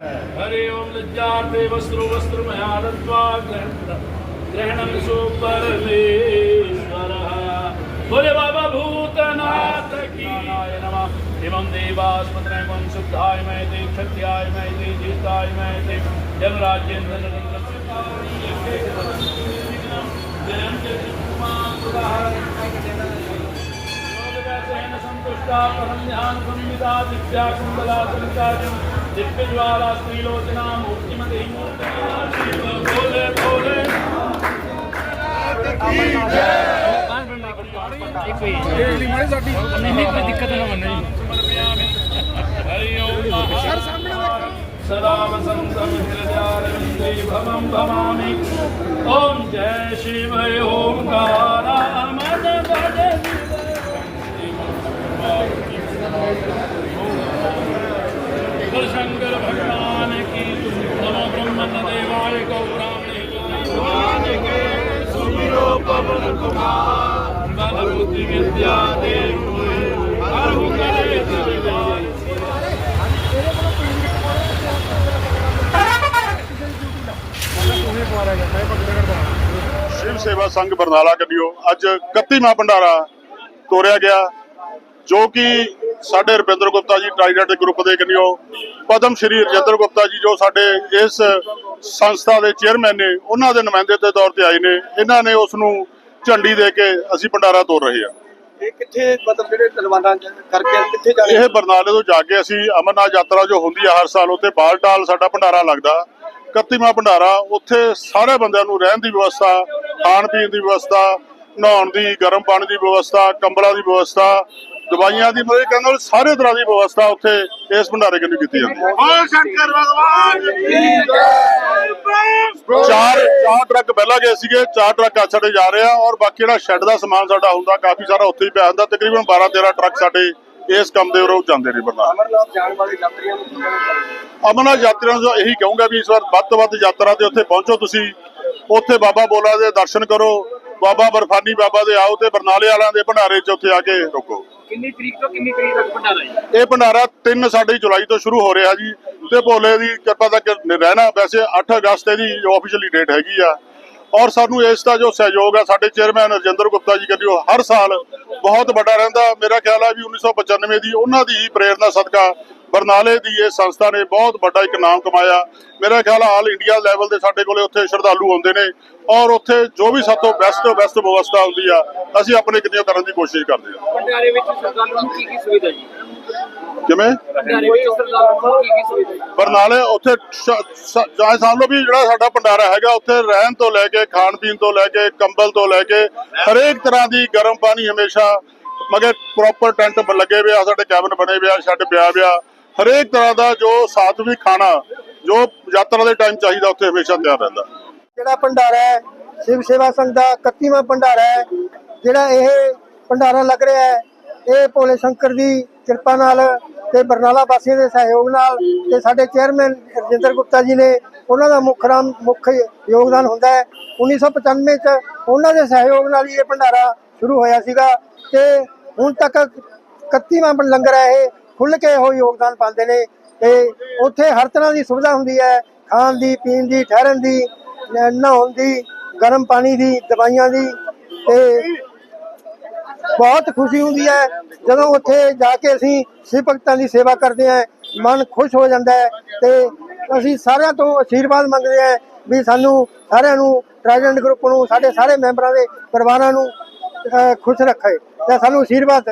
हरे ओम लज्जाते वस्त्र वस्त्र मयालत्वा ग्रहणम सुपरमेश्वर बोले बाबा, भूतनाथ की एवं देवास्पत्रम शुद्धाय मय ते क्षत्याय मय ते जीताय मैं दे जनराजेन्द्र संतुष्टा परम ध्यान संविदा दिव्या कुंडला संचार्यम दिव्य ज्वाला स्त्रीलोचना मूर्तिमती मूर्ति बोले बोले हरि ओम सदा वसन्तं हृदयारविन्दे भवं भवामि ॐ जय शिव ओङ्कारामद ਸ਼ਿਵ ਸੇਵਾ ਸੰਘ ਬਰਨਾਲਾ ਗੱਡੀਓ ਅੱਜ 31ਵਾਂ ਭੰਡਾਰਾ ਤੋਰਿਆ ਗਿਆ ਜੋ ਕਿ ਸਾਡੇ ਰਵਿੰਦਰ ਗੁਪਤਾ ਜੀ ਟ੍ਰਾਈਡੈਂਟ ਗਰੁੱਪ ਦੇ ਕੰਨਿਓ ਪਦਮ ਸ਼੍ਰੀ ਰਜਿੰਦਰ ਗੁਪਤਾ ਜੀ ਜੋ ਸਾਡੇ ਇਸ ਸੰਸਥਾ ਦੇ ਚੇਅਰਮੈਨ ਨੇ ਉਹਨਾਂ ਦੇ ਨੁਮਾਇੰਦੇ ਦੇ ਤੌਰ ਤੇ ਆਏ ਨੇ ਇਹਨਾਂ ਨੇ ਉਸ ਨੂੰ ਝੰਡੀ ਦੇ ਕੇ ਅਸੀਂ ਭੰਡਾਰਾ ਤੋਰ ਰਹੇ ਹਾਂ। ਇਹ ਕਿੱਥੇ ਮਤਲਬ ਜਿਹੜੇ ਤਲਵਾਰਾਂ ਕਰਕੇ ਕਿੱਥੇ ਜਾਣੇ ਇਹ ਬਰਨਾਲੇ ਤੋਂ ਜਾ ਕੇ ਅਸੀਂ ਅਮਰਨਾਥ ਯਾਤਰਾ ਜੋ ਹੁੰਦੀ ਆ ਹਰ ਸਾਲ ਉੱਥੇ ਬਾਲਟਾਲ ਸਾਡਾ ਭੰਡਾਰਾ ਲੱਗਦਾ। 31ਵਾਂ ਭੰਡਾਰਾ ਉੱਥੇ ਸਾਰੇ ਬੰਦਿਆਂ ਨੂੰ ਰਹਿਣ ਦੀ ਵਿਵਸਥਾ ਖਾਣ ਪੀਣ ਦੀ ਵਿਵਸਥਾ ਨਹਾਉਣ ਦੀ ਗਰਮ ਪਾਣੀ ਦੀ ਵਿਵਸਥਾ ਕੰਬਲਾਂ ਦੀ ਵਿਵਸਥਾ ਦਵਾਈਆਂ ਦੀ ਮਤਲਬ ਕਹਿੰਦਾ ਸਾਰੇ ਤਰ੍ਹਾਂ ਦੀ ਵਿਵਸਥਾ ਉੱਥੇ ਇਸ ਭੰਡਾਰੇ ਕੰਨੀ ਕੀਤੀ ਜਾਂਦੀ ਹੈ। ਬੋਲ ਸ਼ੰਕਰ ਭਗਵਾਨ। ਚਾਰ ਚਾਰ ਟਰੱਕ ਪਹਿਲਾਂ ਗਏ ਸੀਗੇ ਚਾਰ ਟਰੱਕ ਅੱਜ ਸਾਡੇ ਜਾ ਰਹੇ ਆ ਔਰ ਬਾਕੀ ਜਿਹੜਾ ਸ਼ੈੱਡ ਦਾ ਸਮਾਨ ਸਾਡਾ ਹੁੰਦਾ ਕਾਫੀ ਸਾਰਾ ਉੱਥੇ ਹੀ ਪਿਆ ਹੁੰਦਾ। ਤਕਰੀਬਨ 12 13 ਟਰੱਕ ਸਾਡੇ ਇਸ ਕੰਮ ਦੇ ਉਰੋਂ ਜਾਂਦੇ ਨੇ ਬਰਨਾਲਾ ਅਮਰਨਾਥ ਜਾਣ ਵਾਲੇ ਯਾਤਰੀਆਂ ਨੂੰ ਅਮਰਨਾਥ ਯਾਤਰੀਆਂ ਨੂੰ ਇਹੀ ਕਹੂੰਗਾ ਵੀ ਇਸ ਵਾਰ ਵੱਧ ਤੋਂ ਵੱਧ ਯਾਤਰਾ ਤੇ ਉੱਥੇ ਪਹੁੰਚੋ ਤੁਸੀਂ। ਉੱਥੇ ਬਾਬਾ ਬੋਲਾ ਦੇ ਦਰਸ਼ਨ ਕਰੋ। ਬਾਬਾ ਬਰਫਾਨੀ ਬਾਬਾ ਦੇ ਆਓ ਤੇ ਬਰਨਾਲੇ ਵਾਲਿਆਂ ਦੇ ਭੰਡਾਰੇ 'ਚ ਉੱਥੇ ਆ ਕੇ ਰੁਕੋ। ਕਿੰਨੀ ਤਰੀਕ ਤੋਂ ਕਿੰਨੀ ਤਰੀਕ ਤੱਕ ਭੰਡਾਰਾ ਜੀ? ਇਹ ਭੰਡਾਰਾ 3 ਸਾਡੀ ਜੁਲਾਈ ਤੋਂ ਸ਼ੁਰੂ ਹੋ ਰਿਹਾ ਜੀ ਤੇ ਭੋਲੇ ਦੀ ਕਿਰਪਾ ਤੱਕ ਰਹਿਣਾ। ਵੈਸੇ 8 ਅਗਸਤ ਆਫੀਸ਼ੀਅਲੀ ਡੇਟ ਹੈਗੀ ਆ। ਔਰ ਸਾਨੂੰ ਇਸ ਦਾ ਜੋ ਸਹਿਯੋਗ ਆ ਸਾਡੇ ਚੇਅਰਮੈਨ ਰਜਿੰਦਰ ਗੁਪਤਾ ਜੀ ਕਹਿੰਦੇ ਹਰ ਸਾਲ ਬਹੁਤ ਵੱਡਾ ਰਹਿੰਦਾ। ਮੇਰਾ ਖਿਆਲ ਆ ਵੀ 1995 ਦੀ ਉਹਨਾਂ ਦੀ ਹੀ ਪ੍ਰੇਰਣਾ ਸਦਕਾ ਬਰਨਾਲੇ ਦੀ ਇਹ ਸੰਸਥਾ ਨੇ ਬਹੁਤ ਵੱਡਾ ਇੱਕ ਨਾਮ ਕਮਾਇਆ। ਮੇਰਾ ਖਿਆਲ ਆਲ ਇੰਡੀਆ ਲੈਵਲ ਦੇ ਸਾਡੇ ਕੋਲੇ ਉੱਥੇ ਸ਼ਰਧਾਲੂ ਆਉਂਦੇ ਨੇ ਔਰ ਉੱਥੇ ਜੋ ਵੀ ਸਾਤੋਂ ਬੈਸਟ ਤੋਂ ਬੈਸਟ ਵਿਵਸਥਾ ਹੁੰਦੀ ਆ, ਅਸੀਂ ਆਪਣੇ ਕਿੰਨੀਆਂ ਕਰਨ ਦੀ ਕੋਸ਼ਿਸ਼ ਕਰਦੇ ਹਾਂ। ਭੰਡਾਰੇ ਵਿੱਚ ਸਰਦਾਰਾਂ ਨੂੰ ਕੀ ਕੀ ਸੁਵਿਧਾ ਜੀ? ਕਿਵੇਂ? ਬਰਨਾਲੇ ਉੱਥੇ ਚਾਹੇ ਸਮਝ ਲਓ ਵੀ ਜਿਹੜਾ ਸਾਡਾ ਭੰਡਾਰਾ ਹੈਗਾ ਉੱਥੇ ਰਹਿਣ ਤੋਂ ਲੈ ਕੇ ਖਾਣ ਪੀਣ ਤੋਂ ਲੈ ਕੇ ਕੰਬਲ ਤੋਂ ਲੈ ਕੇ ਹਰੇਕ ਤਰ੍ਹਾਂ ਦੀ ਗਰਮ ਪਾਣੀ ਹਮੇਸ਼ਾ ਮਗਰ ਪ੍ਰੋਪਰ ਟੈਂਟ ਲੱਗੇ ਹੋਏ ਆ ਸਾਡੇ ਕੈਬਨ ਬਣੇ ਹੋਏ ਆ ਸ਼ੈੱਡ ਪਿਆ ਹੋਇਆ ਹਰੇਕ ਤਰ੍ਹਾਂ ਦਾ ਜੋ ਸਾਤਵੀ ਖਾਣਾ ਜੋ ਯਾਤਰਾ ਦੇ ਟਾਈਮ ਚਾਹੀਦਾ ਉੱਥੇ ਹਮੇਸ਼ਾ ਤਿਆਰ ਰਹਿੰਦਾ। ਜਿਹੜਾ ਭੰਡਾਰਾ ਹੈ ਸ਼ਿਵ ਸੇਵਾ ਸੰਘ ਦਾ 31ਵਾਂ ਭੰਡਾਰਾ ਹੈ ਜਿਹੜਾ ਇਹ ਭੰਡਾਰਾ ਲੱਗ ਰਿਹਾ ਹੈ ਇਹ ਭੋਲੇ ਸ਼ੰਕਰ ਦੀ ਕਿਰਪਾ ਨਾਲ ਤੇ ਬਰਨਾਲਾ ਵਾਸੀਆਂ ਦੇ ਸਹਿਯੋਗ ਨਾਲ ਤੇ ਸਾਡੇ ਚੇਅਰਮੈਨ ਰਜਿੰਦਰ ਗੁਪਤਾ ਜੀ ਨੇ ਉਹਨਾਂ ਦਾ ਮੁੱਖ ਰਾਮ ਮੁੱਖ ਯੋਗਦਾਨ ਹੁੰਦਾ ਹੈ। 1995 ਚ ਉਹਨਾਂ ਦੇ ਸਹਿਯੋਗ ਨਾਲ ਹੀ ਇਹ ਭੰਡਾਰਾ ਸ਼ੁਰੂ ਹੋਇਆ ਸੀਗਾ ਤੇ ਹੁਣ ਤੱਕ 31ਵਾਂ ਲੰਗਰ ਹੈ ਇਹ ਖੁੱਲ ਕੇ ਉਹ ਯੋਗਦਾਨ ਪਾਉਂਦੇ ਨੇ ਤੇ ਉੱਥੇ ਹਰ ਤਰ੍ਹਾਂ ਦੀ ਸੁਵਿਧਾ ਹੁੰਦੀ ਹੈ, ਖਾਣ ਦੀ, ਪੀਣ ਦੀ, ਠਹਿਰਨ ਦੀ, ਨਹਾਉਣ ਦੀ, ਗਰਮ ਪਾਣੀ ਦੀ, ਦਵਾਈਆਂ ਦੀ ਤੇ ਬਹੁਤ ਖੁਸ਼ੀ ਹੁੰਦੀ ਹੈ। ਜਦੋਂ ਉੱਥੇ ਜਾ ਕੇ ਅਸੀਂ ਸਿਵ ਭਗਤਾਂ ਦੀ ਸੇਵਾ ਕਰਦੇ ਹਾਂ, ਮਨ ਖੁਸ਼ ਹੋ ਜਾਂਦਾ ਹੈ ਤੇ ਅਸੀਂ ਸਾਰਿਆਂ ਤੋਂ ਆਸ਼ੀਰਵਾਦ ਮੰਗਦੇ ਹਾਂ ਵੀ ਸਾਨੂੰ ਸਾਰਿਆਂ ਨੂੰ ਟ੍ਰਾਈਡੈਂਟ ਗਰੁੱਪ ਨੂੰ, ਸਾਡੇ ਸਾਰੇ ਮੈਂਬਰਾਂ ਦੇ ਪਰਿਵਾਰਾਂ ਨੂੰ ਖੁਸ਼ ਰੱਖੇ ਤੇ ਸਾਨੂੰ ਆਸ਼ੀਰਵਾਦ